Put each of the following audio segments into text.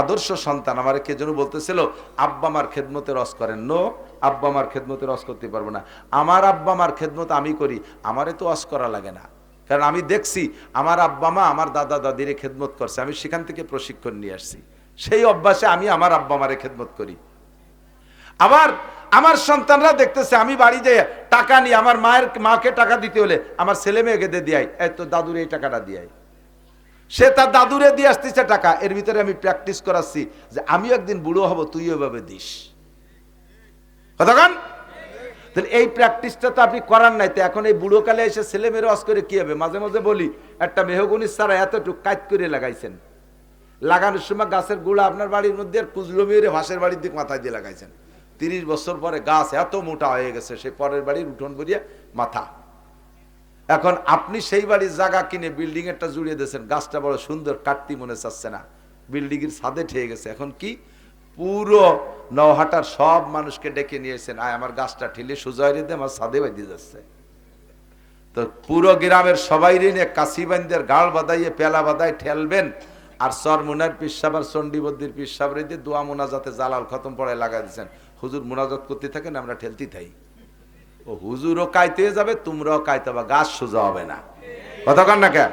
আদর্শ সন্তান আমার কে যেন বলতেছিল, আব্বা মার খেদমতে রস করেন। নো, আব্বা মার খেদমতে রস করতে পারব না। আমার আব্বা মার খেদমত আমি করি, আমারে তো রস করা লাগে না। কারণ আমি দেখছি আমার আব্বা মা আমার দাদা দাদিরে খেদমত করছে। আমি সেখান থেকে প্রশিক্ষণ নিয়ে আসছি। সেই অভ্যাসে আমি আমার আব্বা মারে খেদমত করি। আবার আমার সন্তানরা দেখতেছে, আমি বাড়ি যাই টাকা নিয়ে, আমার মায়ের, মাকে টাকা দিতে হলে আমার ছেলে মেয়েকে দিয়ে দিয়াই এই তো দাদুর এই টাকাটা দিয়াই সে তার দাদুরে দিয়ে আসতেছে টাকা। এর ভিতরে আমি প্র্যাকটিস করাচ্ছি যে আমিও একদিন বুড়ো হব তুই ওইভাবে দিস। তাহলে এই প্র্যাকটিসটা তো আপনি করার নাই, তো এখন এই বুড়ো কালে এসে ছেলে মেয়ের অস করে কি হবে? মাঝে মাঝে বলি, একটা মেহগুনি সারা এতটুকু কাজ করে লাগাইছেন। লাগানোর সময় গাছের গুঁড়া আপনার বাড়ির মধ্যে আর কুজলো মেয়েরে ভাসের বাড়ির দিকে মাথায় দিয়ে লাগাইছেন। তিরিশ বছর পরে গাছ এত মোটা হয়ে গেছে, সে পরের বাড়ির উঠোন বলিয়া মাথা। এখন আপনি সেই বাড়ির জায়গা কিনে বিল্ডিং একটা জুড়িয়ে দিয়েছেন, গাছটা বড় সুন্দর, কাটতি মনে চাচ্ছে না। বিল্ডিং এর ছাদে ঠেয়ে গেছে। এখন কি? পুরো নহাটার সব মানুষকে ডেকে নিয়েছেন, আয়, আমার গাছটা ঠেলে সোজা দিয়ে আমার ছাদে বাঁধিয়ে যাচ্ছে। তো পুরো গ্রামের সবাই নিয়ে কাশিবান্দের গাল বাদাইয়ে পেলা বাদাই ঠেলবেন। আর সর মুনার পিসাব আর চণ্ডীবদ্দির পিসাব রেদে দোয়া মোনাজাতে জালাল খতম পড়ায় লাগা দিয়েছেন। হুজুর মোনাজাত করতে থাকেন, আমরা ঠেলতে থাই। ও হুজুরও কাইতে যাবে, তোমরাও কাইতে হবে, গাছ সোজা হবে না। কতক্ষণ না কে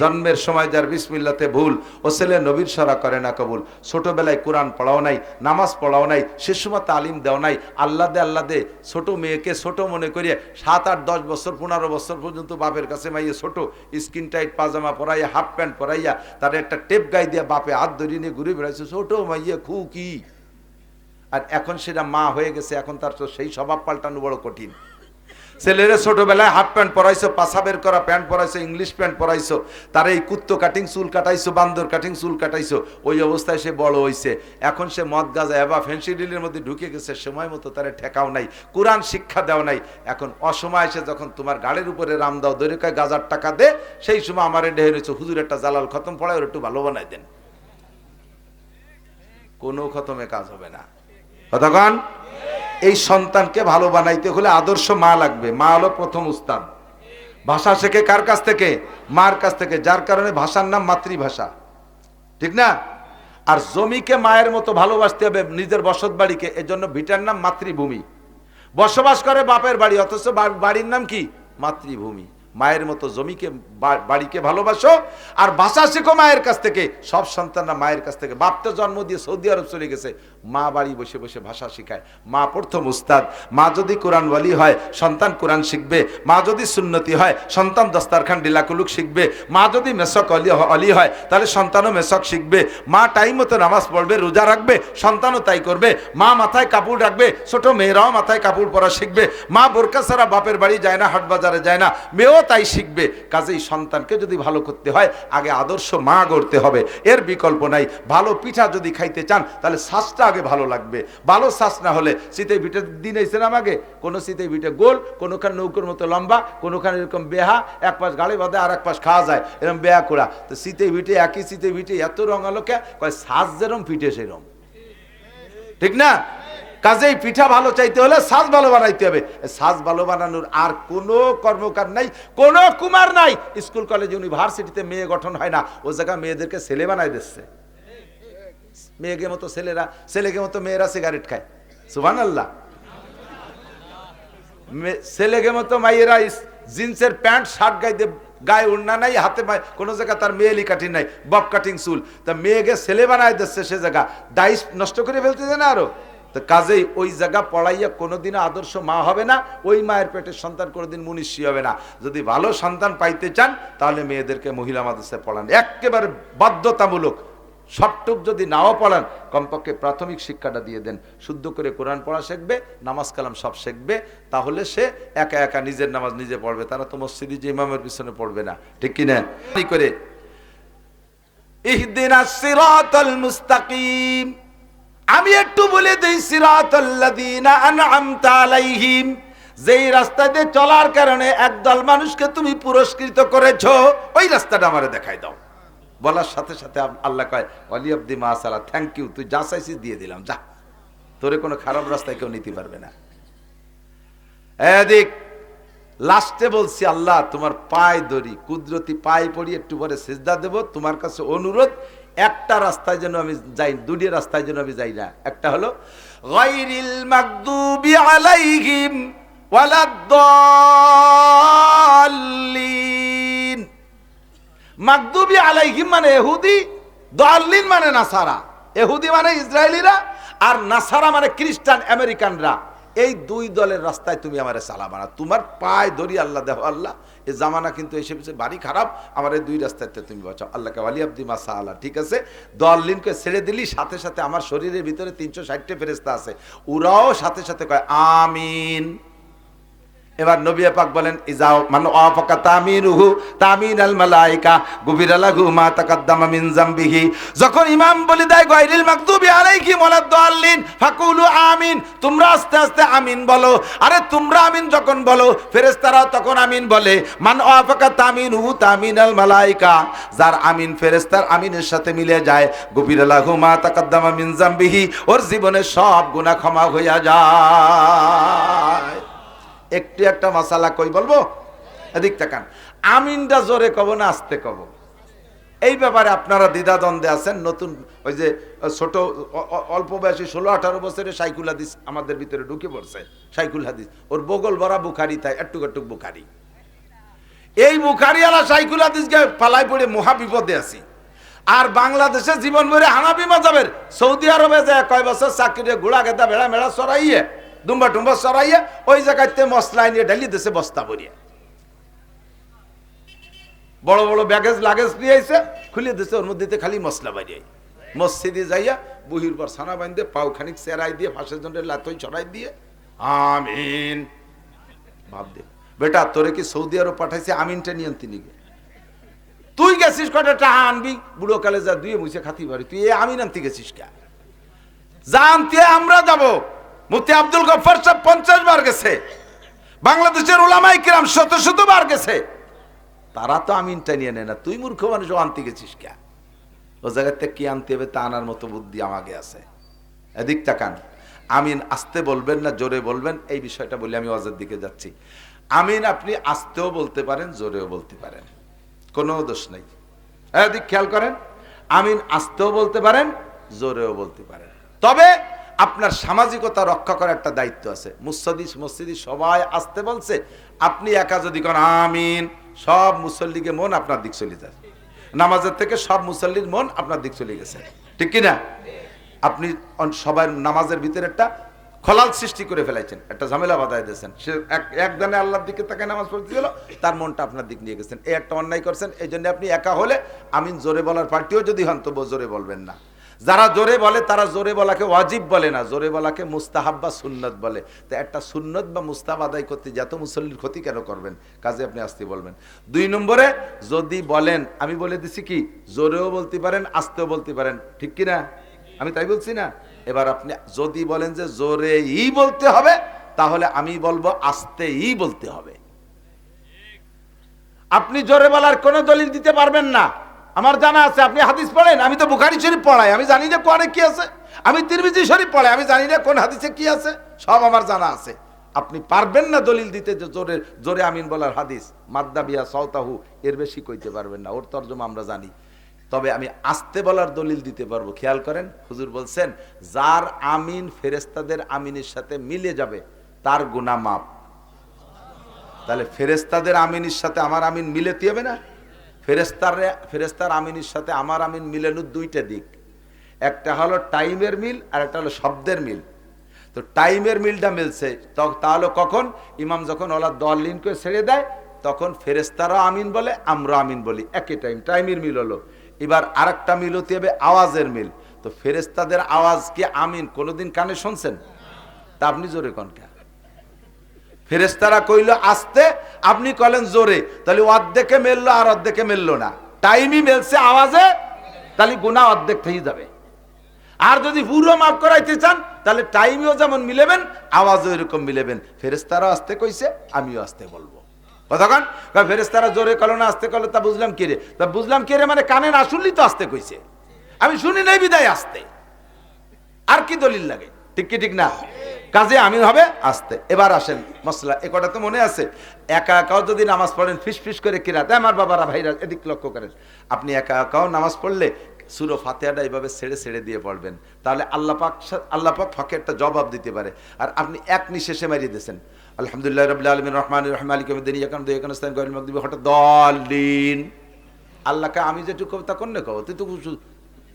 জন্মের সময় যার বিসমিল্লাতে ভুল, ও ছেলে নবীর সরা করে না কবুল। ছোটবেলায় কোরআন পড়াও নাই, নামাজ পড়াও নাই, সে সময় তালিম দেও নাই, আল্লাহ দে আল্লাহ দে, ছোট মেয়েকে ছোট মনে করিয়ে সাত আট দশ বছর, পনেরো বছর পর্যন্ত বাপের কাছে মাইয়ে ছোট, স্কিন টাইট পাজামা পরাইয়া, হাফ প্যান্ট পরাইয়া, তার একটা টেপ গাই দিয়ে বাপে হাত ধরিয়ে নিয়ে ঘুরে বেড়াইছে, ছোট মাইয়ে খু কি আর এখন সেটা মা হয়ে গেছে, এখন তার তো সেই স্বভাব পাল্টানো বড় কঠিন। ছেলেরা ছোটবেলায় হাফ প্যান্ট পরাইছো পাশা বের করা প্যান্ট পরাইছো, ইংলিশ প্যান্ট পরাইছো, তার এই কুত্তো কাটিং চুল কাটাইছো, বান্দর কাটিং চুল কাটাইছো, ওই অবস্থায় সে বড় হইছে। এখন সে মদ গাজা এবা ফেন্সি ডিলের মধ্যে ঢুকে গেছে, সময় মতো তারে ঠেকাও নাই, কোরআন শিক্ষা দেও নাই। এখন অসময় এসে যখন তোমার গাড়ির উপরে রাম দাও দৈরিক গাজার টাকা দে, সেই সময় আমার ডেহে রয়েছে হুজুর একটা জালাল খতম পড়ায় ওর একটু ভালো বানাই দেন। কোনো খতমে কাজ হবে না। কতক্ষণ এই সন্তানকে ভালো বানাইতে হলে আদর্শ মা লাগবে। মা হলো প্রথম উস্তাদ। ভাষা শেখে কার কাছ থেকে? মার কাছ থেকে, যার কারণে ভাষার নাম মাতৃভাষা। ঠিক না? আর জমিকে মায়ের মতো ভালোবাসতে হবে নিজের বসত বাড়িকে, এজন্য ভিটার নাম মাতৃভূমি। বসবাস করে বাপের বাড়ি, অথচ বাড়ির নাম কি? মাতৃভূমি। মায়ের মতো জমিকে বাড়িকে ভালোবাসো, আর ভাষা শেখো মায়ের কাছ থেকে। সব সন্তানরা মায়ের কাছ থেকে। বাপ তো জন্ম দিয়ে সৌদি আরব চলে গেছে। মা বাড়ি বসে বসে ভাষা শেখায়। মা প্রথম উস্তাদ, মা যদি কোরআন ওয়ালি হয়, সন্তান কোরআন শিখবে। মা যদি সুন্নতি হয়, সন্তান দস্তারখান ডিলাকুলুক শিখবে। মা যদি মেসক অলি অলি হয়, তাহলে সন্তানও মেসক শিখবে। মা টাইম মতো নামাজ পড়বে, রোজা রাখবে, সন্তানও তাই করবে। মা মাথায় কাপড় রাখবে, ছোট মেয়েরাও মাথায় কাপড় পরা শিখবে। মা বোরকা ছাড়া বাপের বাড়ি যায় না, হাট বাজারে যায় না, মেয়েও তাই শিখবে। কাজেই সন্তানকে যদি ভালো করতে হয়, আগে আদর্শ মা গড়তে হবে। এর বিকল্প নাই। ভালো পিঠা যদি খাইতে চান, তাহলে শ্বাসটা আগে ভালো লাগবে। ভালো শ্বাস না হলে শীতে ভিটে দিন এসেছিলাম আগে কোনো শীতে ভিটে গোল, কোনোখানে নৌকোর মতো লম্বা, কোনোখানে এরকম বেহা, এক পাশ গাড়ি বাঁধে আর এক পাশ খাওয়া যায়, এরকম বেহা করা তো শীতে ভিটে, একই শীতে ভিটে এত রঙালো কে কয় শ্বাস যেরম ফিটে সেরম ঠিক না? কাজেই পিঠা ভালো চাইতে হলে সাজ ভালো বানাইতে হবে। সাজ ভালো বানানোর আর কোনো কর্মকার নাই, কোনো কুমার নাই। স্কুল, কলেজ, ইউনিভার্সিটিতে মেয়ে গঠন হয় না। ও জায়গায় মেয়েদেরকে ছেলে বানাই দিচ্ছে। মেয়েকে মতো ছেলেরা, ছেলেকে মতো মেয়েরা সিগারেট খায়। সুবান আল্লাহ ছেলেকে মতো মাইয়েরা জিন্সের প্যান্ট, শার্ট গাইতে, গায়ে উন্না নাই, হাতে কোনো জায়গা তার মেয়েলি কাটিং নাই বব কাটিং চুল। তা মেয়েকে ছেলে বানায় দিচ্ছে সে জায়গা ডাইস নষ্ট করে ফেলতেছে না আরও। তো কাজেই ওই জায়গা পড়াইয়া কোনোদিনও আদর্শ মা হবে না, ওই মায়ের পেটের সন্তান কোনোদিন মুনিষী হবে না। যদি ভালো সন্তান পাইতে চান, তাহলে মেয়েদেরকে মহিলা মাদ্রাসায় পড়ান। একেবারে বাধ্যতামূলক। সবটুক যদি নাও পড়ান, কমপক্ষে প্রাথমিক শিক্ষাটা দিয়ে দেন। শুদ্ধ করে কোরআন পড়া শিখবে, নামাজ কালাম সব শিখবে, তাহলে সে একা একা নিজের নামাজ নিজে পড়বে। তারা তো মসজিদে যে ইমামের পিছনে পড়বে না। ঠিক কিনা করে? মুস্তাকিম। আমি একটু বলে দেই সিরাতাল্লাযীনা আনআমতা আলাইহিম। যেই রাস্তা দিয়ে চলার কারণে একদল মানুষকে তুমি পুরস্কৃত করেছ, ওই রাস্তাটা আমারে দেখাই দাও। বলার সাথে সাথে আল্লাহ কয় অলি আব্দি মাসালা থ্যাংক ইউ তুই যা চাইছিস দিয়ে দিলাম, যা। তোরে কোনো খারাপ রাস্তায় কেউ নিতে পারবে না। এদিক, লাস্টে বলছি, আল্লাহ, তোমার পায়ে ধরি কুদরতি পায়ে পড়ি একটু পরে সেজদা দেব। তোমার কাছে অনুরোধ, একটা রাস্তায় যেন আমি যাই, দুটি রাস্তায় যেন আমি যাই না। একটা হলো, গায়রিল মাগদুবি আলাইহিম ওয়ালাদ-দাল্লিন। মাগদুবি আলাইহিম মানে এহুদি দলিন মানে নাসারা। এহুদি মানে ইসরায়েলিরা আর নাসারা মানে খ্রিস্টান আমেরিকানরা। এই দুই দলের রাস্তায় তুমি আমার চালাবা না তোমার পায়ে ধরি আল্লাহ দেহ, আল্লাহ, এ জামানা কিন্তু এসে পিছিয়ে বাড়ি খারাপ, আমার এই দুই রাস্তাতে তুমি বাঁচাও। আল্লাহকে আলী আব্দি মাসা আল্লাহ ঠিক আছে? দলিনকে ছেড়ে দিলি, সাথে সাথে আমার শরীরের ভিতরে তিনশো ষাটটা ফেরেস্তা আছে। ওরাও সাথে সাথে কয়, আমিন। এবার নবী পাক বলেন, ইজাও মান ওয়াফাকা তামিনুহু তামিন আল মালাইকা গুবিরা মা তাকাদ্দামা মিন জামবিহি। যখন ইমাম বলে দেয়, গায়রিল মাগদুবি আলাইহিম ওয়ালাদ-দাল্লিন ফাকুলু আমিন। তোমরা আস্তে আস্তে আমিন বলো। আরে তোমরা আমিন যখন বলো ফেরেশতারা তখন আমিন বলে। মান ওয়াফাকা তামিনুহু তামিন আল মালাইকা। যার আমিন ফেরেশতার আমিনের সাথে মিলে যায় গুবিরা লাহু মা তাকাদ্দামা মিন জামবিহি। ওর জীবনে সব গুনাহ ক্ষমা হইয়া যায়। একটু একটা মশালা কই বলব? এদিক তাকান। আমিনটা জোরে কব না আস্তে কব? এই ব্যাপারে আপনারা দ্বিধাদ্বন্দ্বে আছেন, নতুন ওই যে ছোট অল্প বয়সী, ষোলো, আঠারো বছরে সাইকুল হাদিস আমাদের ভিতরে ঢুকে পড়ছে, সাইকুল হাদিস। ওর বগল ভরা বুখারি, তাই একটুক একটুক বুখারি। এই বুখারিওয়ালা সাইকুল হাদিসকে পালাই পড়ে মহা বিপদে আছি। আর বাংলাদেশে জীবন ভরে হানাবি মাজাবের সৌদি আরবে যে কয় বছর চাকরি ঘোড়া গেদা ভেড়া মেড়া সরাইয়ে দুম্বা টুম্বা সরাইয়ে ওই জায়গাতে মশলা নিয়ে ঢালি দেশে বস্তা ভরিয়ে। বড় বড় ব্যাগেজ, লাগেজ নিয়ে আইসে খুলে দিছে, ওর মধ্যে খালি মশলা বাড়িয়ে। মসজিদে যাইয়া বুহির পর সানা বান্ধে পাও খানিক সেরাই দিয়ে, ফাঁসের জন্য লাতই ছড়াই দিয়ে। আমিন। ভাব দে বেটা, তোরে কি সৌদি আরব পাঠাইছে? আমিনটা নিয়ন তিনি। তুই গেছিস কটা টাকা আনবি? বুড়ো কালে যা দুয়ে মুছে খাতি পারি তুই আমিন আনতে গেছিস কে? জানতে আমরা যাব। মুফতি আব্দুল গফর সাহেব পঞ্চাশ বার গেছে। বাংলাদেশের ওলামাই কিরাম শত শত বার গেছে। তারা তো আমিনটা নিয়ে নেয় না। তুই মূর্খ মানুষ, ও আনতে গেছিস কে? ও জায়গাতে কি আনতে হবে তা আনার মতো বুদ্ধি আমাকে আছে। এদিক তাকান। আমিন আসতে বলবেন না, জোরে বলবেন? এই বিষয়টা বলে আমি অজের দিকে যাচ্ছি। আমিন, আপনি আসতেও বলতে পারেন, জোরেও বলতে পারেন। কোনো দোষ নেই। এদিক খেয়াল করেন। আমিন আসতেও বলতে পারেন, জোরেও বলতে পারেন। তবে আপনার সামাজিকতা রক্ষা করার একটা দায়িত্ব আছে। মুসদিস মসজিদি সবাই আসতে বলছে, আপনি একা যদি করেন, আমিন, সব মুসল্লিকে মন আপনার দিক চলে যায়। নামাজের থেকে সব মুসল্লির মন আপনার দিক চলে গেছে। ঠিক কি না আপনি সবার নামাজের ভিতরে একটা খলাল সৃষ্টি করে ফেলাইছেন, একটা ঝামেলা বাধায় দিয়েছেন। সে এক একদানে আল্লাহর দিকে তাকে নামাজ পড়তে গেল, তার মনটা আপনার দিক নিয়ে গেছেন। এই একটা অন্যায় করছেন, এই জন্য আপনি একা হলে, আমিন জোরে বলার পার্টিও যদি হন তবু জোরে বলবেন না। যারা জোরে বলে, তারা জোরে বলাকে ওয়াজিব বলে না। জোরে বলাকে মুস্তাহাব বা সুন্নত বলে। তো একটা সুন্নত বা মুস্তাহাব আদায় করতে যত মুসল্লির ক্ষতি কেন করবেন? কাজে আপনি আসতে বলবেন। দুই নম্বরে, যদি বলেন, আমি বলে দিছি কি, জোরেও বলতে পারেন, আসতেও বলতে পারেন। ঠিক কি না? আমি তাই বলছি না। এবার আপনি যদি বলেন যে জোরেই বলতে হবে, তাহলে আমি বলব আস্তে ই বলতে হবে। আপনি জোরে বলার কোনো দলিল দিতে পারবেন না। আমার জানা আছে, আপনি হাদিস পড়েন, আমি তো বুখারি শরীফ পড়াই, আমি জানি না কোয়ারে কি আছে। আমি তিরমিজি শরীফ পড়াই, আমি জানি না কোন হাদিসে কি আছে, সব আমার জানা আছে। আপনি পারবেন না দলিল দিতে যে জোরে জোরে আমিন বলার হাদিস। মাদ্দা বিয়া সৌতাহু এর বেশি কইতে পারবেন না, ওর তর্জমা আমরা জানি। তবে আমি আস্তে বলার দলিল দিতে পারব, খেয়াল করেন, হুজুর বলছেন, যার আমিন ফেরেস্তাদের আমিনের সাথে মিলে যাবে, তার গুনাহ মাপ তাহলে ফেরেস্তাদের আমিনের সাথে আমার আমিন মিলেতে হবে না? ফেরেস্তার ফেরেস্তার আমিনের সাথে আমার আমিন মিলানোর দুইটা দিক। একটা হলো টাইমের মিল, আর একটা হলো শব্দের মিল। তো টাইমের মিলটা মিলছে। তাহলে কখন? ইমাম যখন ওলা দল লিন করে ছেড়ে দেয়, তখন ফেরেস্তারা আমিন বলে, আমরা আমিন বলি। একই টাইম, টাইমের মিল হলো। এবার আরেকটা মিল হতে হবে আওয়াজের মিল। তো ফেরেস্তাদের আওয়াজ কি আমিন কোনোদিন কানে শুনছেন? তা আপনি জোরে কনকা ফেরেস্তারা কইল, আসতে। আপনি কলেন জোরে। তাহলে অর্ধেকে মেললো আর অর্ধেকে মেললো না। টাইমই মেলছে আওয়াজে, তাহলে গুণা অর্ধেক থেকে যাবে। আর যদি পুরো মাফ করাইতে চান, তাহলে টাইমেও যেমন মিলেবেন, আওয়াজও এরকম মিলেবেন। ফেরেস্তারা আসতে কইছে, আমিও আসতে বলব। কতক্ষণ ফেরেস্তারা জোরে কলো না, আসতে কলো তা বুঝলাম রে? তা বুঝলাম রে মানে কানে না শুনলি তো আসতে কইছে। আমি শুনি নাই বিদায় আসতে। আর কি দলিল লাগে? ঠিক কি, ঠিক না? কাজে আমি হবে, আসতে। এবার আসেন মশলা এ কটা তো মনে আছে? একা একাও যদি নামাজ পড়েন, ফিস ফিস করে কিরাতে আমার বাবারা ভাইরা এদিক লক্ষ্য করেন। আপনি একা একাও নামাজ পড়লে সুরো ফাতেহাটা এইভাবে ছেড়ে ছেড়ে দিয়ে পড়বেন। তাহলে আল্লাহ পাক সা- আল্লাহ পাক ফাঁকে একটা জবাব দিতে পারে। আর আপনি এক নিঃশেষে মারিয়ে দিয়েছেন। আলহামদুলিল্লাহ রবিল আলমিন রহমান রহমান আলী কবিদিন ইয়াকান ইয়াকান ইসলাম গরিল আল্লাহকে আমি যেটুকু কবিতা কন্যা কব? তুই তো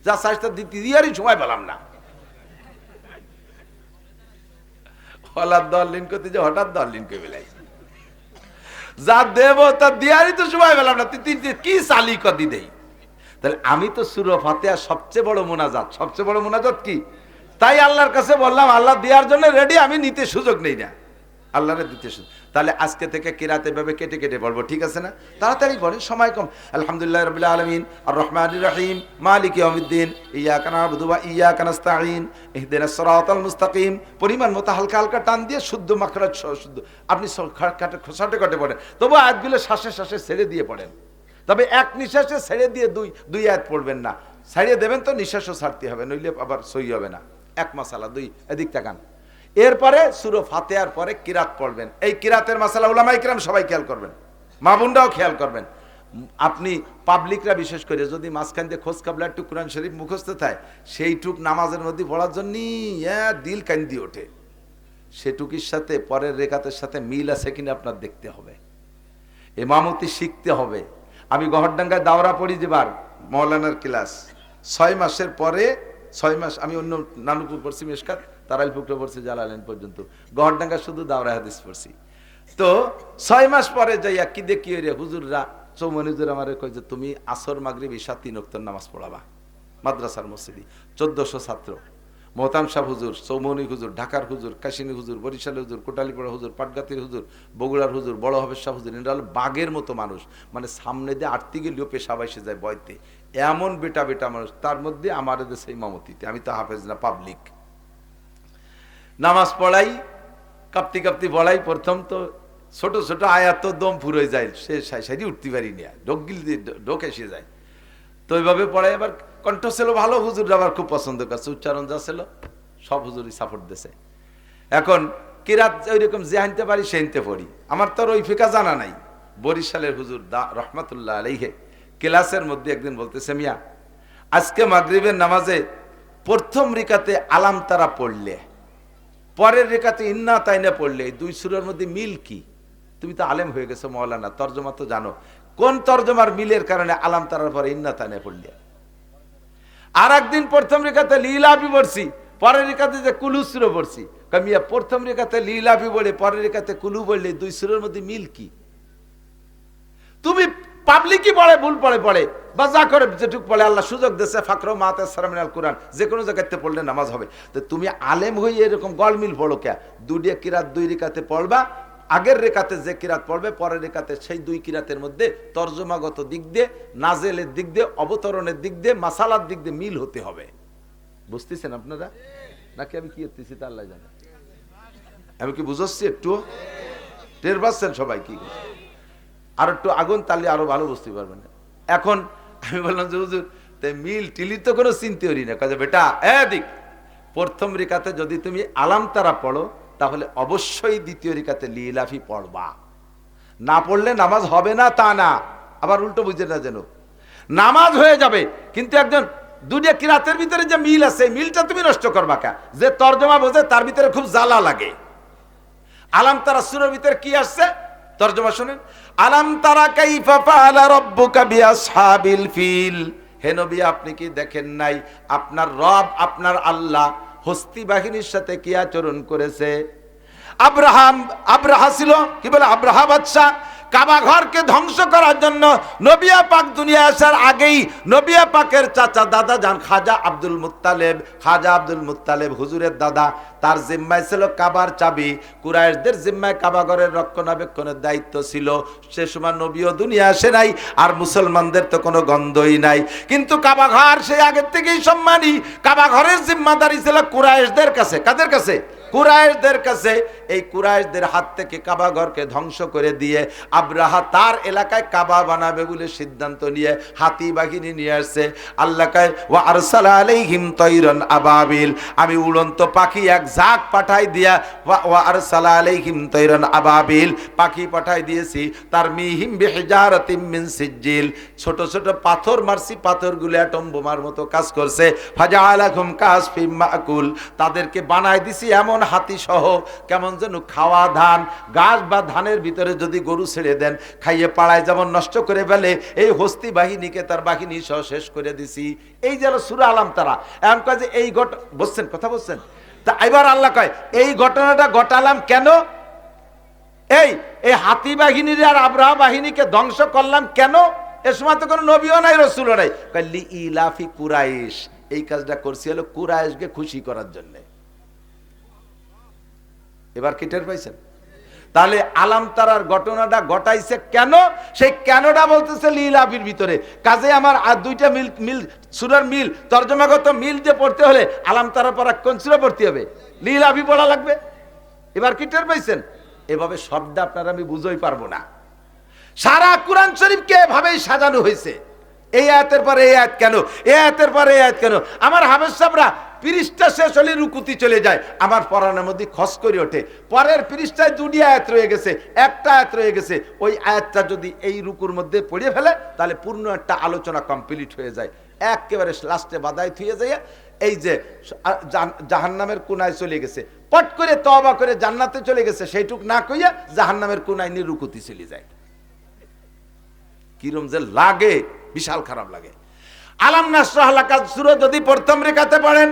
যা চাইস তা দিতে দিয়ারই সময় পেলাম না। হলার দলিন করতে যে হঠাৎ দলিন করে বেলাই যা দেব তা দিয়ারই তো সময় পেলাম না। তুই কি চালি কদি দেই? তাহলে আমি তো সুর ফাতেহা সবচেয়ে বড় মোনাজাত। সবচেয়ে বড় মোনাজাত কি? তাই আল্লাহর কাছে বললাম, আল্লাহ দেওয়ার জন্য রেডি আমি নিতে সুযোগ নেই না। আল্লাহরে দিতে সুযোগ তাহলে আজকে থেকে কিরাতে ভাবে কেটে কেটে পড়ব ঠিক আছে না? তাড়াতাড়ি পড়েন সময় কম। আলহামদুলিল্লাহ রবিল আলমিন আর রহমান রহিম, মালিক ইয়াউমিদ্দিন ইয়া কানা বুধুবা ইয়া কানাস্তাইন ইহদিন সরাতাল মুস্তাকিম। পরিমাণ মতো হালকা হালকা টান দিয়ে শুদ্ধ মাখরাজ শুদ্ধ। আপনি খসাটে কটে পড়েন। তবু আয়াতগুলো শ্বাসে শ্বাসে ছেড়ে দিয়ে পড়েন। তবে এক নিঃশ্বাসে ছেড়ে দিয়ে দুই দুই আয়াত পড়বেন না। ছাড়িয়ে দেবেন তো নিঃশ্বাসও ছাড়তে হবে, নইলে আবার সই হবে না। এক মশালা, দুই এদিক তাকান এরপরে সুরো ফাতেহার পরে কিরাত পড়বেন। এই কিরাতের মাসালা উলামা ইকরাম সবাই খেয়াল করবেন। মা বোনরাও খেয়াল করবেন। আপনি পাবলিকরা বিশেষ করে যদি মাঝখান দিয়ে খোঁজ কাবলা একটু কোরআন শরীফ মুখস্থ থাকে সেইটুক নামাজের মধ্যে পড়ার জন্যই হ্যাঁ, দিল কান্দি ওঠে। সেটুকির সাথে পরের রেখাতের সাথে মিল আছে কিনা আপনার দেখতে হবে। এমামতি শিখতে হবে। আমি গহরডাঙ্গায় দাওরা পড়ি যেবার মৌলানার ক্লাস। ছয় মাসের পরে ছয় মাস আমি অন্য নানুপুর পড়ছি মেশকাত তারাইল পুকুরে পড়ছি জালালেন পর্যন্ত। গহরডাঙ্গা শুধু দাওরা হাদিস পড়ছি। তো ছয় মাস পরে যাইয়া কি দেখি রে হুজুররা চৌমনি হুজুর আমার কই যে, তুমি আসর, মাগরিব ঈশা তিন অক্তর নামাজ পড়াবা। মাদ্রাসার মসজিদি। চোদ্দশো ছাত্র। মোহতাম শাহ হুজুর চৌমনি হুজুর, ঢাকার হুজুর, কাশিনী হুজুর, বরিশালের হুজুর কোটালীপাড়া হুজুর, পাটগাতির হুজুর, বগুড়ার হুজুর, বড় হবের শাহ হুজুর এরা হলো বাঘের মতো মানুষ। মানে সামনে দিয়ে আটতে গেলেও পেশাব এসে যায় বয়তে। এমন বেটা বেটা মানুষ, তার মধ্যে আমার দেশে ইমামতিতে। আমি তো হাফেজ না পাবলিক নামাজ পড়াই, কাঁপতি কাঁপতি বলাই, প্রথম তো ছোট ছোট আয়াত দম ফুরোয় যায়, সে সাইডি উঠতে পারি না গিল দিয়ে ঢোক এসে যায়। তো ওইভাবে পড়াই আবার কণ্ঠ ছিল ভালো হুজুর আবার খুব পছন্দ করছে, উচ্চারণ যা ছিল, সব হুজুরই সাপোর্ট দিছে। এখন কিরাত ওইরকম যে আনতে পারি, সে আনতে পড়ি। আমার তো ওই ফিকা জানা নাই। বরিশালের হুজুর দা রহমতুল্লাহ আলাইহে ক্লাসের মধ্যে একদিন বলতেছে, মিয়া, আজকে মাগরিবের নামাজে প্রথম রিকাতে আলাম তারা পড়লে পরের রেখাতে ইন্না তাইনা পড়লে দুই সুরের মধ্যে মিল কি? তুমি তো আলেম হয়ে গেছো মৌলানা, তর্জমা তো জানো। কোন তর্জমার মিলের কারণে আলাম তারার পরে ইন্না তাইনা পড়লে? আর একদিন প্রথম রেখাতে লীলাপি পড়ছি, পরের রেখাতে যে কুলু সুর পড়ছি। কামিয়া প্রথম রেখাতে লীলাপি বলে, পরের রেখাতে কুলু বললে দুই সুরের মধ্যে মিল কি? তুমি পাবলিকই পড়ে, ভুল পড়ে পড়ে। বা যা করে যেটুক পড়ে, আল্লাহ সুযোগ দিয়েছে, ফাকর মাতে সারামিনাল কোরআন। যে কোনো জায়গাতে পড়লে নামাজ হবে। তো তুমি আলেম হয়ে এরকম গলমিল পড়ো কে? দুডিয়া কিরাত দুই রেখাতে পড়বা, আগের রেখাতে যে কিরাত পড়বে, পরের রেখাতে সেই দুই কিরাতের মধ্যে তর্জমাগত দিক দিয়ে, নাজেলের দিক দিয়ে, অবতরণের দিক দিয়ে, মাসালার দিক দিয়ে মিল হতে হবে। বুঝতেছেন আপনারা? নাকি আমি কি করতেছি তা আল্লাহ জানে। আমি কি বুঝাচ্ছি একটু? টের পাচ্ছেন সবাই কি? আর একটু আগুন তাহলে আরও ভালো বুঝতে পারবেন। এখন আমি বললাম যে, হুজুর মিল টিলি তো কোনো চিনতে করি না কাজে বেটা এদিক প্রথম রেখাতে যদি তুমি আলাম তারা পড়ো, তাহলে অবশ্যই দ্বিতীয় রেখাতে লিলাফি পড়বা। না পড়লে নামাজ হবে না, তা না। আবার উল্টো বুঝে না যেন। নামাজ হয়ে যাবে, কিন্তু একজন দুনিয়া কিরাতের ভিতরে যে মিল আছে, মিলটা তুমি নষ্ট করবা কা? যে তর্জমা বোঝে, তার ভিতরে খুব জ্বালা লাগে। আলাম তারা সুরের ভিতরে কি আসছে? তর্জমা শুনেন, আলাম তারা কাইফা ফাআলা বিআসহাবিল ফিল? হে নবী, আপনি কি দেখেন নাই? আপনার রব, আপনার আল্লাহ হস্তি বাহিনীর সাথে কি আচরণ করেছে? আব্রাহাম, আব্রাহা ছিল, কি বলে? আব্রাহা বাদশাহ। কাবা ঘরকে ধ্বংস করার জন্য নবিয়া পাক দুনিয়া আসার আগেই নবিয়া পাকের চাচা দাদা যান খাজা আব্দুল মুত্তালেব, খাজা আব্দুল মুত্তালেব হুজুরের দাদা। তার জিম্মায় ছিল কাবার চাবি। কুরাইশদের জিম্মায় কাবা ঘরের রক্ষণাবেক্ষণের দায়িত্ব ছিল। সে সময় নবীও দুনিয়া আসে নাই, আর মুসলমানদের তো কোনো গন্ধই নাই। কিন্তু কাবা ঘর সে আগের থেকেই সম্মানী। কাবা ঘরের জিম্মাদারি ছিল কুরাইশদের কাছে। কাদের কাছে? কুরাইশদের কাছে, এই কুরাইশদের হাত থেকে কাবা ঘরকে ধ্বংস করে দিয়ে আব্রাহা তার এলাকায় কাবা বানাবে বলে সিদ্ধান্ত নিয়ে হাতি বাহিনী নিয়ে আসছে। আল্লাহ কয়, ওয়া আরসালা আলাইহিম তৈরন আবাবিল। আমি উড়ন্ত পাখি এক ঝাঁক পাঠাই দিয়া, ওয়া আরসালা আলাইহিম তৈরন আবাবিল। পাখি পাঠাই দিয়েছি, তার মিহিম বিহিজারাতিম মিন সিজ্জিল। ছোট ছোট পাথর মারছি, পাথরগুলো অ্যাটম বোমার মতো কাজ করছে। ফাজা আলাকুম কাসফিম মাকুল। তাদেরকে বানাই দিছি এমন হাতি সহ, কেমন যেন খাওয়া ধান, গাছ বা ধানের ভিতরে যদি গরু ছেড়ে দেন, খাইয়ে পাড়ায় যেমন নষ্ট করে ফেলে, এই হস্তি বাহিনীকে তার বাহিনী সহ শেষ করে দিছি। এই যেন সুরা আলাম তারা। এমন যে এই ঘট বলছেন কথা বলছেন? তা এবার আল্লাহ কয়, এই ঘটনাটা ঘটালাম কেন? এই এই হাতি বাহিনীর আর আব্রাহা বাহিনীকে ধ্বংস করলাম কেন? এ সময় তো কোনো নবীও নাই, রসুলও নাই। ইলাফি কুরাইশ। এই কাজটা করছি হলো কুরাইশকে খুশি করার জন্য। এবার কি টের পাইছেন? তাহলে আলাম তারার ঘটনাটা ঘটাইছে কেন? সেই কেনটা বলতেছে লীলাফির ভিতরে। কাজে আমার আর দুইটা মিল মিল, সুরার মিল, তর্জমাগত মিল যে পড়তে হলে আলাম তারা পড়া কোন সুরা পড়তে হবে? লীলাফি পড়া লাগবে। এবার কি টের পাইছেন? এভাবে শব্দ আপনারা আমি বুঝতেই পারব না। সারা কোরআন শরীফকে এভাবেই সাজানো হয়েছে। এই আয়াতের পরে এই আয়াত কেন? এই আয়াতের পরে এই আয়াত কেন? আমার হাবেজ সাহরা পৃষ্ঠা শেষ হলে রুকুতি চলে যায় আমার পড়ানোর মধ্যে খস করে ওঠে। পরের পৃষ্ঠায় দুটি আয়াত রয়ে গেছে, একটা আয়াত রয়ে গেছে। ওই আয়াতটা যদি এই রুকুর মধ্যে পড়ে ফেলে, তাহলে পূর্ণ একটা আলোচনা কমপ্লিট হয়ে যায়। একেবারে লাস্টে বাদাই থুয়ে যায় এই যে জাহান্নামের কোনায় চলে গেছে। পট করে তবা করে জান্নাতে চলে গেছে, সেইটুক না কইয়া জাহান্নামের কোনায় নিয়ে রুকুতি চলে যায়। কিরম যে লাগে, বিশাল খারাপ লাগে। আলাম নাসরাহলাকা সুরো যদি প্রথম রেখাতে পড়েন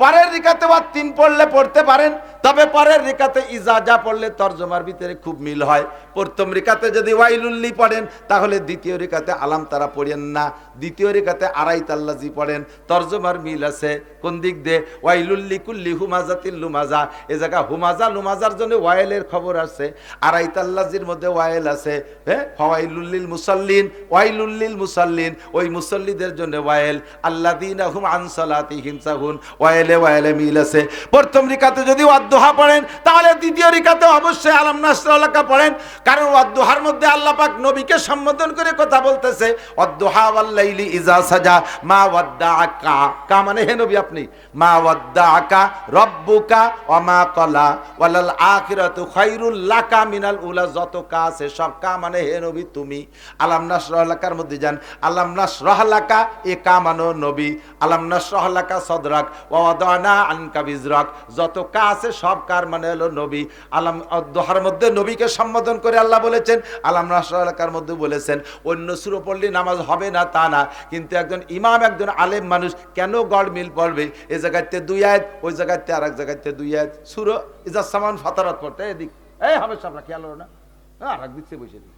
পরের রিকাতে বা তিন পড়লে পড়তে পারেন। তবে পরের রেখাতে ইজাজা পড়লে তর্জমার ভিতরে খুব মিল হয়। প্রথম রেখাতে যদি ওয়াইলুল্লি পড়েন, তাহলে দ্বিতীয় রেখাতে আলাম তারা পড়েন না। দ্বিতীয় রেখাতে আড়াই তাল্লাজি পড়েন। তর্জমার মিল আছে। কোন দিক দিয়ে? ওয়াইলুল্লি কুল্লি হুমাজাতিল লুমাজা। এ জায়গা হুমাজা, লুমাজার জন্য ওয়াইলের খবর আছে। আড়াই তাল্লাজির মধ্যে ওয়াইল আছে। হ্যাঁ ওয়াইলুল্লিল মুসাল্লিন ওয়াইলুল্লিল মুসাল্লিন। ওই মুসল্লিদের জন্য ওয়াইল। আল্লাদিন হুম আনসালাতি হিংসাহুন ওয়াইলে ওয়াইলে মিল আছে। প্রথম রিকাতে যদি ওয়াদ্দোহা পড়েন, তাহলে দ্বিতীয় রিকাতে অবশ্যই আলাম নাসরাল্লাহকা পড়েন, কারণ ওয়াদ্দোহার মধ্যে আল্লাহ পাক নবীকে সম্বোধন করে কথা বলতেছে ওয়াল্লাইলি ইজা সাজা, মা ওয়াদ্দাআকা, কা মানে হে নবী আপনি? মা ওয়াদ্দাআকা রব্বুকা ওয়া মা কলা, ওয়ালাল আখিরাতু খায়রুল লাকা মিনাল উলা, যত কা আছে সব কা মানে হে নবী তুমি। আলাম নাসরাল্লাহকার মধ্যে যান, আলাম নাসরাহলাকা এ কা মানো নবী, আলাম নাসরাহলাকা সদরাক ওয়াদানা আনকা বিজরাক, যত কা আছে সব কার মানে হলো নবী। আলাম দোহার মধ্যে নবীকে সম্বোধন করে আল্লাহ বলেছেন, আলাম নাসরাহলাকার মধ্যে বলেছেন, অন্য সুরো পড়লে নামাজ হবে না তা না, কিন্তু একজন ইমাম, একজন আলেম মানুষ কেন গড় মিল পড়বে? এ জায়গাতে দুই আয়াত, ওই জায়গাতে আর এক জায়গাতে দুই আয়াত। সুরো ইজা সামান ফাতারাত পড়তে এদিক এই হবে সামনে খেয়াল হলো না। আর এক দিচ্ছে বসে দিই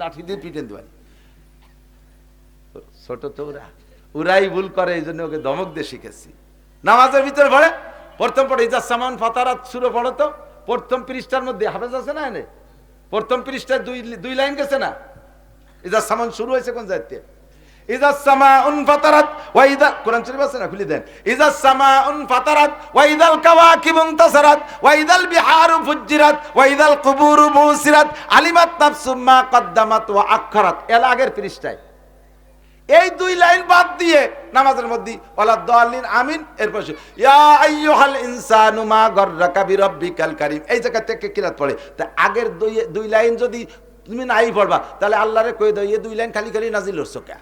লাঠি দিয়ে পিটেন দেবেন ছোট তো ওরা। ওরাই ভুল করে, এই জন্য ওকে দমক দিয়ে শিখেছি। নামাজের ভিতরে পড়ে প্রথম পড়ে ইজা সামান ফাতারাত সুরো পড়ো তো। প্রথম পৃষ্ঠার মধ্যে হাফেজ আছে না এনে? প্রথম পৃষ্ঠায় দুই দুই লাইন গেছে না? ইজা সামান শুরু হয়েছে কোন ইদা কোরআন না? দেন। বিহারু আলিমাত নাফসুম মা কদ্দামাত ওয়া আখখারাত এর আগের পৃষ্ঠায়। এই দুই লাইন বাদ দিয়ে নামাজের মধ্যে দাল্লিন আমিন এরপর সে, ইয়া আইয়ুহাল ইনসানু মা গররাকা বিরাব্বিকাল কারীম। এই জায়গা থেকে কিরাত পড়ে। তা আগের দুই দুই লাইন যদি তুমি নাই পড়বা তাহলে আল্লাহরে কই দাও এই দুই লাইন খালি খালি নাজিল হচ্ছে কে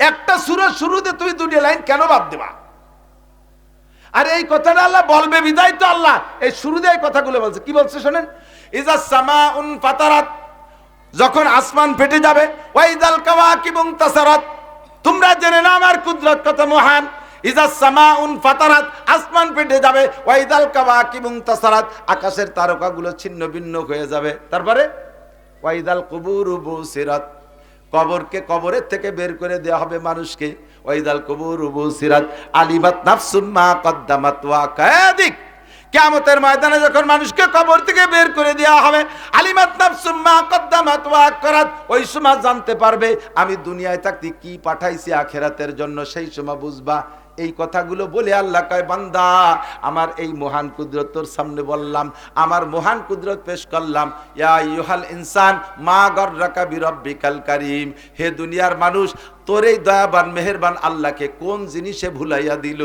একটা সুরের শুরুতে তুমি দুটি লাইন কেন বাদ দেবা? আর এই কথাটা আল্লাহ বলবে বিদায় তো আল্লাহ। এই শুরুতে এই কথাগুলো বলছে। কি বলছে শোনেন? ইজা সামা উন ফাতারাত। যখন আসমান ফেটে যাবে, ওয়াইদাল কাওয়াকিবুন তাসারাত তোমরা জেনে না আমার কুদরত কত মহান। ইজা সামা উন ফাতারাত, আসমান ফেটে যাবে, ওয়াইদাল কাওয়াকিবুন তাসারাত আকাশের তারকাগুলো ছিন্ন ভিন্ন হয়ে যাবে। তারপরে, ওয়াইদাল কুবুরু বুসিরাত। কবরকে কবরের থেকে বের করে দেওয়া হবে মানুষকে। ওয়াইদাল কুবুরু বুসিরাত। আলিমাত নাফসুম মা কদ্দামাত ওয়া কাদিক কেমতের ময়দানে যখন মানুষকে কবর থেকে বের করে দেওয়া হবে, আলিমাত ওই সময় জানতে পারবে, আমি দুনিয়ায় থাকতে কি পাঠাইছি আখেরাতের জন্য, সেই সময় বুঝবা। এই কথাগুলো বলে আল্লাহ কয়, বান্দা, আমার এই মহান কুদরত তোর সামনে বললাম, আমার মহান কুদরত পেশ করলাম। ইয়া ইনসান, মা গর্রাকা বিরব্বিকাল কারীম। হে দুনিয়ার মানুষ, তোর এই দয়াবান, মেহেরবান আল্লাহকে কোন জিনিসে ভুলাইয়া দিল?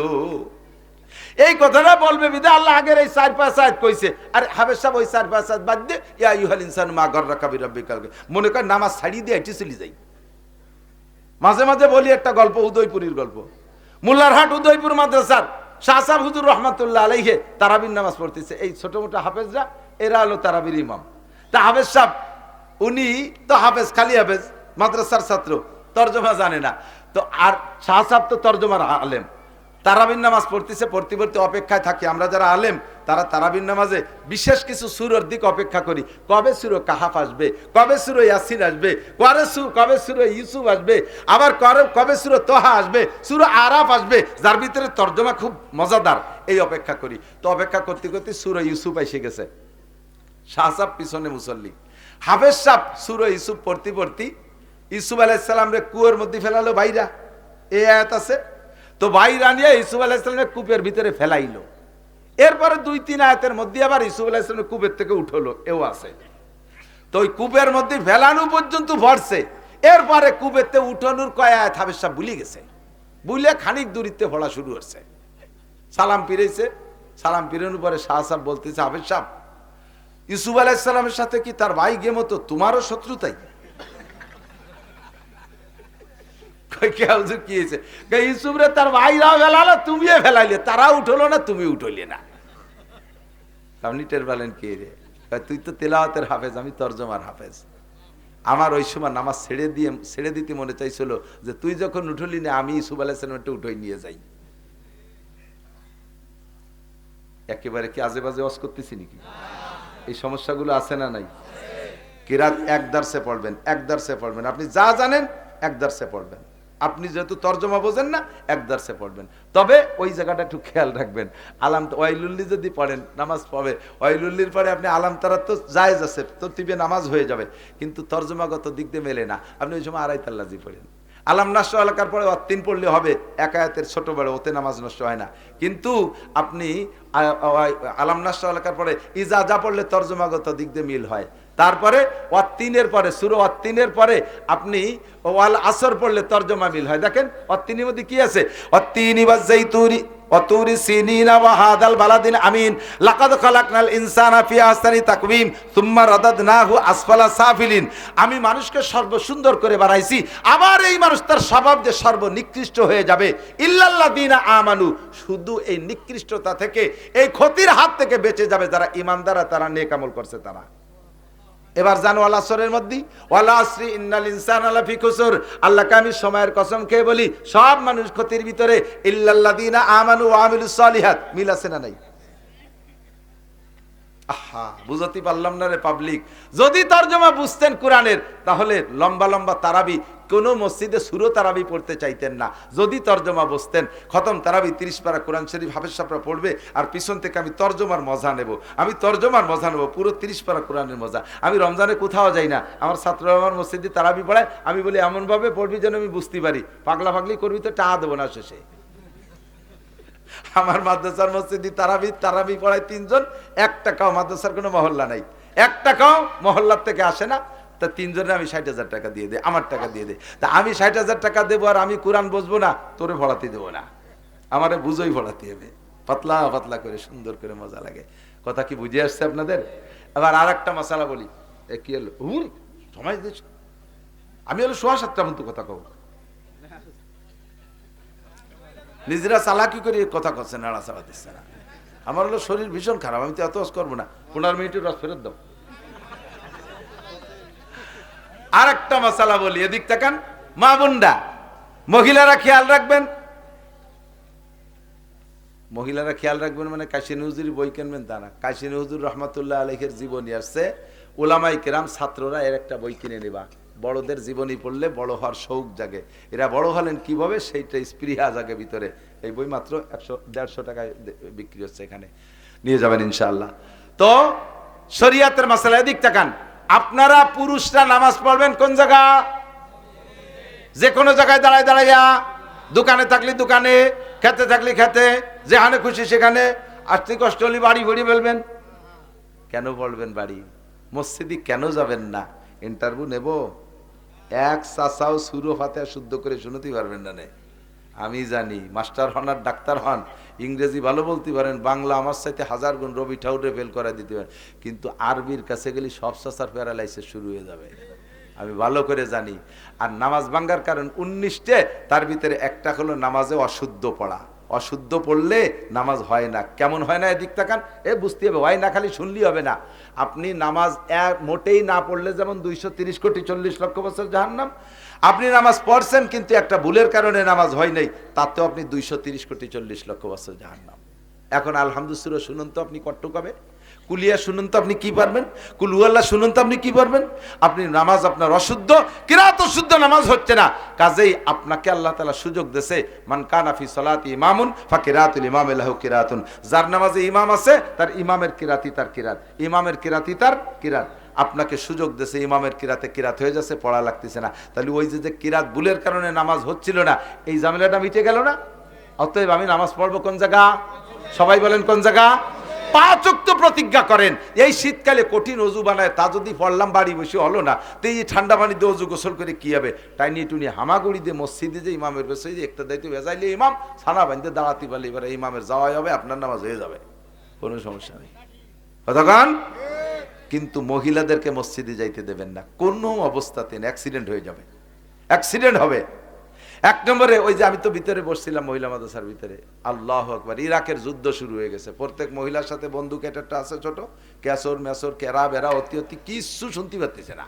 এই কথাটা বলবে বিদে, আল্লাহ আগের এই চার পাঁচ আয়াত কইছে। আর হাবের সাহেব, ওই চার পাঁচ আয়াত বাদ দিয়ে ইয়া ইউহাল ইনসান মা গর্রাকা বিরব্বিকাল কারীম মনে কর নামাজ ছাড়িয়ে দিয়ে এটি চলে যাই। মাঝে মাঝে বলি একটা গল্প, উদয়পুরীর গল্প। মোল্লারহাট উদয়পুর মাদ্রাসার শাহসাব হুজুর রহমাতুল্লাহ আলাইহে তারাবির নামাজ পড়তেছে। এই ছোট মোটো হাফেজরা, এরা হলো তারাবির ইমাম। তা হাফেজ সাহেব, উনি তো হাফেজ, খালি হাফেজ, মাদ্রাসার ছাত্র, তর্জমা জানে না। তো আর, শাহ সাহেব তো তর্জমার আলেম। তারাবিন নামাজ পড়তেছে, পড়তে অপেক্ষায় থাকি। আমরা যারা আলেম, তারা তারাবিন নামাজে বিশেষ কিছু সুরের দিক অপেক্ষা করি। কবে সুর কাহাফ আসবে? কবে সুর ইয়াসিন আসবে? কবে সুর কবে সুর ইউসুফ আসবে? আবার কবে কবে সুর তোহা আসবে? সুর আরাফ আসবে? যার ভিতরে তর্জমা খুব মজাদার। এই অপেক্ষা করি। তো অপেক্ষা করতে করতে সুর ইউসুফ এসে গেছে। শাহসাব পিছনে মুসল্লি। হাফেজ সাহ সুর ইউসুফ পড়তে পড়তে ইউসুফ আলাইসাল্লাম রে কুয়োর মধ্যে ফেলালো বাইরা এই আয়াত আছে? তো বাইরা নিয়ে ইউসুফ আলাইসাল্লামের কূপের ভিতরে ফেলাইলো। এরপরে দুই, তিন আয়াতের মধ্যে আবার ইসুফ আলাইসলামের কূপের থেকে উঠল, এও আছে। তো ওই কূপের মধ্যে ফেলানো পর্যন্ত ভরছে। এরপরে কূপেতে উঠানোর কয় আয়াত হাবের সাহেব ভুলে গেছে। বুলে খানিক দূরিতে পড়া শুরু হচ্ছে। সালাম পিরেছে সালাম পিরানোর পরে শাহ সাহেব বলতেছে হাবের সাহেব ইসুফ আলাইসাল্লামের সাথে কি তার ভাই গে মতো তোমারও শত্রুতাই কই কে তার ভাইরাও তুমিও না, তুমি না। আপনি টের কে রে? তুই তো হাফেজ, আমি তর্জমার হাফেজ। আমার ওই ছেড়ে দিয়ে, ছেড়ে দিতে মনে চাইছিল যে তুই যখন উঠলি না, আমি ইসুফ আলাইসালামটা উঠোই নিয়ে যাই। একেবারে কি আজে বাজে অস করতেছি নাকি? এই সমস্যাগুলো আছে না নাই? কিরাত এক দার্সে পড়বেন, এক দার্সে পড়বেন। আপনি যা জানেন, এক দার্সে পড়বেন। আপনি যেহেতু তর্জমা বোঝেন না, এক পড়বেন। তবে ওই জায়গাটা একটু খেয়াল রাখবেন। আলাম ওয়াইলুল্লি যদি পড়েন, নামাজ পড়বে ওয়াইলুল্লির পরে আপনি আলাম তারা তো জায়েজ আছে, তো তিবে নামাজ হয়ে যাবে। কিন্তু তর্জমাগত দিক দিয়ে মেলে না। আপনি ওই সময় আড়াই তাল্লাজি পড়েন। আলাম নষ্ট এলাকার পরে অত্তিন পড়লে হবে একায়াতের ছোট বড় ওতে নামাজ নষ্ট হয় না। কিন্তু আপনি আলাম নষ্ট এলাকার পরে ইজা যা পড়লে তর্জমাগত দিক দিয়ে মিল হয়। তারপরে অত্তিনের পরে, সুরো অত্তিনের পরে আপনি ওয়াল আসর পড়লে তর্জমা মিল হয়। দেখেন অত্তিনের মধ্যে কি আছে? অত্তিনি বা সাফিলিন। আমি মানুষকে সর্ব সুন্দর করে বানাইছি। আবার এই মানুষ তার স্বভাব যে সর্বনিকৃষ্ট হয়ে যাবে। ইল্লাল্লাযিনা আমানু, শুধু এই নিকৃষ্টতা থেকে, এই ক্ষতির হাত থেকে বেঁচে যাবে যারা ইমানদারা তারা নেক আমল করছে তারা। এবার জানো আল্লাহ সরের মধ্যে, ওয়ালা শ্রী ইন্নাল ইনসান আল্লাহ ফি খুসর আল্লাহকে আমি সময়ের কসম খেয়ে বলি, সব মানুষ ক্ষতির ভিতরে, ইল্লাল্লাযিনা আমানু ওয়া আমিলুস সালিহাত। মিল আছে না নাই? আহা, বুঝতে পারলাম না রে পাবলিক যদি তর্জমা বুঝতেন কোরআনের, তাহলে লম্বা লম্বা তারাবি, কোন মসজিদে সুরো তারাবি পড়তে চাইতেন না। যদি তর্জমা বুঝতেন, খতম তারাবি তিরিশ পারা কোরআন শরীফ হাফেজ সাপরা পড়বে, আর পিছন থেকে আমি তর্জমার মজা নেব। আমি তর্জমার মজা নেব, পুরো তিরিশ পারা কোরআনের মজা। আমি রমজানে কোথাও যাই না। আমার ছাত্র আমার মসজিদে তারাবি পড়ায়, আমি বলি, এমনভাবে পড়বি যেন আমি বুঝতে পারি। পাগলা পাগলি করবি তো টাকা দেবো না শেষে। আমার মাদ্রাসার মসজিদি তারাবি তারাবি পড়ায় তিনজন এক টাকাও মাদ্রাসার কোনো মহল্লা নাই। এক টাকাও মহল্লার থেকে আসে না। তা তিনজনে আমি ষাট হাজার টাকা দিয়ে দেয় আমার টাকা দিয়ে দেয় তা আমি ষাট হাজার টাকা দেবো আর আমি কোরআন বসবো না, তোরে ভরাতে দেবো না। আমারে বুঝোই ভরাতে হবে। পাতলা পাতলা করে, সুন্দর করে মজা লাগে। কথা কি বুঝে আসছে আপনাদের? আবার আর একটা মশালা বলি। কি হলো? হুর, সময় আমি হলো সোয়া সাতটা মতো কথা কব নিজেরা চালাকি করে কথা করছে নাড়া চাড়া দিচ্ছে না। আমার হলো শরীর ভীষণ খারাপ, আমি তো এত রস করব না। পনেরো মিনিটের রস ফেরত দাও। আর একটা মশালা বলি, এদিক তাকান। মা বোনরা, মহিলারা খেয়াল রাখবেন। মহিলারা খেয়াল রাখবেন মানে কাশী নজুরি বই কিনবেন তা না। কাশী নজরুল রহমতুল্লাহ আলহের জীবনী আসছে। ওলামাই কেরাম ছাত্ররা এর একটা বই কিনে নেবা। বড়দের জীবনী পড়লে বড় হওয়ার শৌক জাগে। এরা বড় হলেন কীভাবে? সেইটা স্পৃহা জাগে ভিতরে। এই বই মাত্র একশো, দেড়শো টাকায় বিক্রি হচ্ছে এখানে। নিয়ে যাবেন ইনশাআল্লাহ। তো শরিয়াতের মাসালা, এদিক তাকান। আপনারা পুরুষরা নামাজ পড়বেন কোন জায়গা? যে কোনো জায়গায় দাঁড়ায় দাঁড়াইয়া। দোকানে থাকলে দোকানে, খেতে থাকলে খেতে, যেখানে খুশি সেখানে। আর্থিক কষ্ট হলে বাড়ি ভরি ফেলবেন। কেন বলবেন বাড়ি? মসজিদে কেন যাবেন না? ইন্টারভিউ নেব? এক চাচাও সুরো ফাতে শুদ্ধ করে শুনতেই পারবেন না। আমি জানি, মাস্টার হন আর ডাক্তার হন, ইংরেজি ভালো বলতে পারেন, বাংলা আমার সাথে হাজার গুণ রবি ঠাউরে ফেল করে দিতে পারেন, কিন্তু আরবির কাছে গেলে সব চাচার প্যারালাইসিস শুরু হয়ে যাবে। আমি ভালো করে জানি। আর নামাজ ভাঙ্গার কারণ উনিশটে, তার ভিতরে একটা হলো নামাজে অশুদ্ধ পড়া। অশুদ্ধ পড়লে নামাজ হয় না। কেমন হয় না এদিক তাকান? এ বুঝতে হবে, হয় না খালি শুনলেই হবে না। আপনি নামাজ মোটেই না পড়লে যেমন দুইশো তিরিশ কোটি চল্লিশ লক্ষ বছর জাহান্নাম। আপনি নামাজ পড়ছেন কিন্তু একটা ভুলের কারণে নামাজ হয় নাই, তাতেও আপনি দুইশো তিরিশ কোটি চল্লিশ লক্ষ বছর জাহান্নাম। এখন আলহামদুসুর শুনুন তো আপনি কট্টুক কবে? কুলিয়া শুনুন তো আপনি কি পারবেন? কুলুয়াল্লাহ শুনুন তো আপনি কি পারবেন? আপনি নামাজ আপনার অশুদ্ধ, কিরাত শুদ্ধ নামাজ হচ্ছে না। কাজেই আপনাকে আল্লাহ তালা সুযোগ দেছে, মান কানাফি সলাত ইমামুন ফা কিরাতুল ইমাম এলাহ কিরাতুন। যার নামাজে ইমাম আছে, তার ইমামের কিরাতি তার কিরাত। ইমামের কিরাতি তার কিরাত। আপনাকে সুযোগ দেছে, ইমামের কিরাতে কিরাত হয়ে যাচ্ছে, পড়া লাগতেছে না। তাহলে ওই যে যে কিরাত ভুলের কারণে নামাজ হচ্ছিল না, এই ঝামেলাটা মিটে গেল না? অতএব আমি নামাজ পড়ব কোন জায়গা? সবাই বলেন কোন জায়গা? পাঁচক্ত প্রতিজ্ঞা করেন। এই শীতকালে কঠিন অজু বানায়, তা যদি পড়লাম বাড়ি বসে হলো না, তো এই ঠান্ডা পানিতে অজু গোসল করে কি হবে? টাইনি টুনি হামাগুড়ি দিয়ে মসজিদে যে ইমামের বসে যে একটা দায়িত্ব, ভেজাইলে ইমাম, ছানা বাঁধতে দাঁড়াতে পারলে এবারে ইমামের যাওয়াই হবে, আপনার নামাজ হয়ে যাবে। কোনো সমস্যা নেই। কতক্ষণ কিন্তু মহিলাদেরকে মসজিদে যাইতে দেবেন না। কোনো অবস্থাতে অ্যাক্সিডেন্ট হয়ে যাবে। অ্যাক্সিডেন্ট হবে। এক নম্বরে, ওই যে আমি তো ভিতরে বসছিলাম মহিলা মাদ্রাসার ভিতরে। আল্লাহ আকবার, ইরাকের যুদ্ধ শুরু হয়ে গেছে। প্রত্যেক মহিলার সাথে বন্দুক একটা আছে ছোট। ক্যাসর, ম্যাসর, কেরা বেড়া অতি অতি, কিচ্ছু শুনতে পারতেছে না।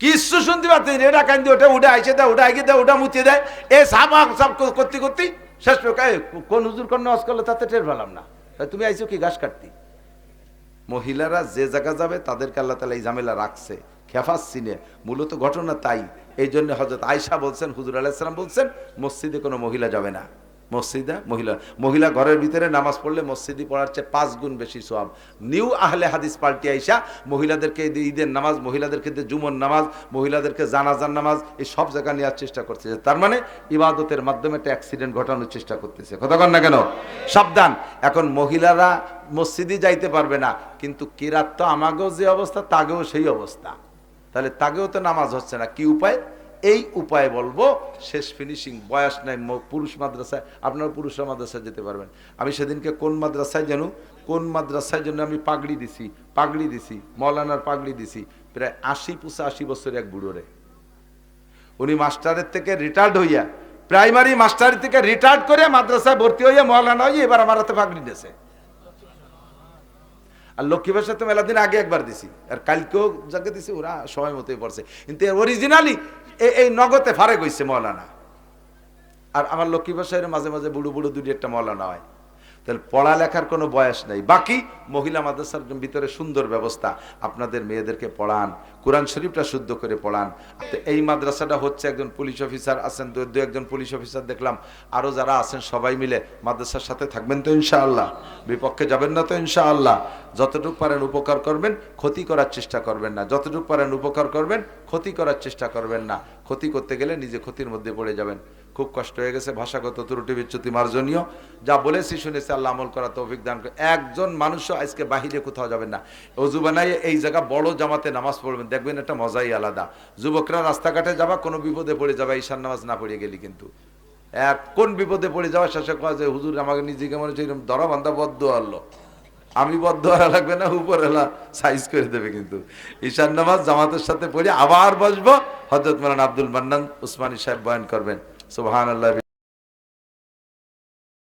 কিচ্ছু শুনতে পারতেছে না। এটা কান্দি, ওটা উঠে আইসে দেয় ওটা আগে দেয় ওটা মুতিয়ে দেয়। এ সাপ সব করতে করতে, শেষ কোন হুজুর কোন নজ করলে তাতে টের পেলাম না। তুমি আইসো কি ঘাস কাটতি? মহিলারা যে জায়গা যাবে, তাদেরকে আল্লাহ তালা এই ঝামেলা রাখছে। খেফাস সিনে, মূলত ঘটনা তাই। এই জন্য হজরত আয়সা বলছেন, হুজুর আলাহিসাম বলছেন, মসজিদে কোনো মহিলা যাবে না। মসজিদে মহিলা মহিলা ঘরের ভিতরে নামাজ পড়লে মসজিদে পড়ার চেয়ে পাঁচ গুণ বেশি সোয়াব নিউ আহলে হাদিস পাল্টি আইসা মহিলাদেরকে ঈদের নামাজ, মহিলাদেরকে জুমন নামাজ, মহিলাদেরকে জানাজার নামাজ, এই সব জায়গা নেওয়ার চেষ্টা করতেছে। তার মানে ইবাদতের মাধ্যমে একটা অ্যাক্সিডেন্ট ঘটানোর চেষ্টা করতেছে। কতক্ষণ না কেন? সাবধান। এখন মহিলারা মসজিদে যাইতে পারবে না, কিন্তু কিরাত তো আমাকেও যে অবস্থা, তাগেও সেই অবস্থা। তাহলে তাকেও তো নামাজ হচ্ছে না। কি উপায়? এই উপায় বলব, শেষ ফিনিশিং বয়স নাই পুরুষ মাদ্রাসায়, আপনারা পুরুষ মাদ্রাসায় যেতে পারবেন। আমি সেদিনকে কোন মাদ্রাসায় যেন কোন মাদ্রাসায় জন্য আমি পাগড়ি দিছি পাগড়ি দিছি, মৌলানার পাগড়ি দিছি। প্রায় আশি পুষে আশি বছরের এক বুড়োরে। উনি মাস্টারের থেকে রিটায়ার্ড হইয়া প্রাইমারি মাস্টার থেকে রিটায়ার্ড করে মাদ্রাসায় ভর্তি হইয়া মৌলানা হইয়া এবার আমার হাতে পাগড়ি দিয়েছে। আর লক্ষ্মী ভাষা তো মেলা দিন আগে একবার দিছি। আর কালকেও যাকে দিছি, ওরা সময় মতোই পড়ছে। কিন্তু অরিজিনালি এই নগদে ফারেক হইছে মৌলানা। আর আমার লক্ষ্মী ভাষায় মাঝে মাঝে বুড়ো বুড়ো দুটি একটা মৌলানা হয়। তাহলে পড়ালেখার কোনো বয়স নেই। বাকি মহিলা মাদ্রাসার ভিতরে সুন্দর ব্যবস্থা। আপনাদের মেয়েদেরকে পড়ান, কোরআন শরীফটা শুদ্ধ করে পড়ান। এই মাদ্রাসাটা হচ্ছে একজন পুলিশ অফিসার আছেন, দু একজন পুলিশ অফিসার দেখলাম। আরও যারা আছেন সবাই মিলে মাদ্রাসার সাথে থাকবেন তো ইনশাআল্লাহ। বিপক্ষে যাবেন না তো ইনশাআল্লাহ। যতটুকু পারেন উপকার করবেন, ক্ষতি করার চেষ্টা করবেন না। যতটুকু পারেন উপকার করবেন, ক্ষতি করার চেষ্টা করবেন না। ক্ষতি করতে গেলে নিজে ক্ষতির মধ্যে পড়ে যাবেন। খুব কষ্ট হয়ে গেছে, ভাষাগত ত্রুটি বিচ্যুতি মার্জনীয়। যা বলেছি শুনেছি, আল্লাহ আমল করা তৌফিক দান করে। একজন মানুষও আজকে বাহিরে কোথাও যাবেন না। অজু বানাই এই জায়গা বড় জামাতে নামাজ পড়বেন, দেখবেন একটা মজাই আলাদা। যুবকরা রাস্তাঘাটে যাবা, কোনো বিপদে পড়ে যাবা, ঈশান নামাজ না পড়ে গেলি কিন্তু। এক, কোন বিপদে পড়ে যাওয়া, শেষে কয় যে, হুজুর, আমাকে নিজেকে মনে হচ্ছে ধরা বান্ধা বদ্ধ আল্লো আমি বদ্ধ হারা লাগবে না উপর এলা সাইজ করে দেবে কিন্তু। ঈশান নামাজ জামাতের সাথে পড়ে আবার বসবো। হজরত মালান আব্দুল মান্নান উসমানী সাহেব বয়ান করবেন। সুবহান আল্লাহ